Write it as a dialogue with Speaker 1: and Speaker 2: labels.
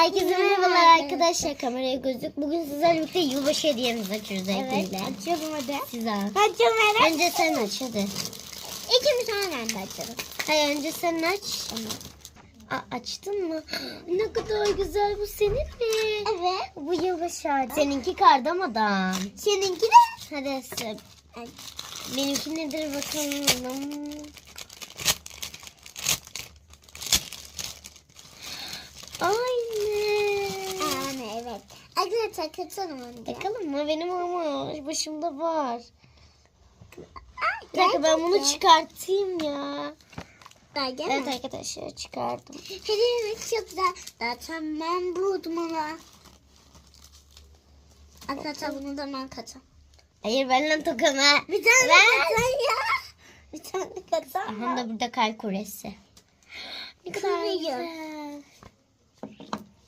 Speaker 1: Herkese merhabalar arkadaşlar. Kameraya gözlük. Bugün sizlerle birlikte yılbaşı hediyemizi açıyoruz
Speaker 2: Evet.
Speaker 1: Efe'yle.
Speaker 2: Açıyorum hadi.
Speaker 1: Siz al.
Speaker 2: Açıyorum hadi.
Speaker 1: Önce sen aç hadi.
Speaker 2: İkimiz aynı anda açalım.
Speaker 1: Hayır önce sen aç. Aa, açtın mı? Ne kadar güzel bu senin mi?
Speaker 2: Evet.
Speaker 1: Bu yılbaşı ağacı. Seninki kardamadan.
Speaker 2: Seninki de.
Speaker 1: Hadi sıra. Benimki nedir bakalım. Aynı.
Speaker 2: Yani evet. Arkadaşlar kaçalım onu da.
Speaker 1: Bakalım mı? Benim ama başımda var. Bir dakika ben bunu çıkartayım ya.
Speaker 2: Daha gel.
Speaker 1: Evet arkadaşlar çıkardım.
Speaker 2: Hediyemiz çok güzel. Zaten ben buldum onu. Arkadaşlar bunu da ben kaçam.
Speaker 1: Hayır ben lan tokama.
Speaker 2: Bir tane
Speaker 1: Ben-
Speaker 2: kaçam ya. Bir tane kaçam.
Speaker 1: Aha da burada kar kuresi. Ne kadar güzel.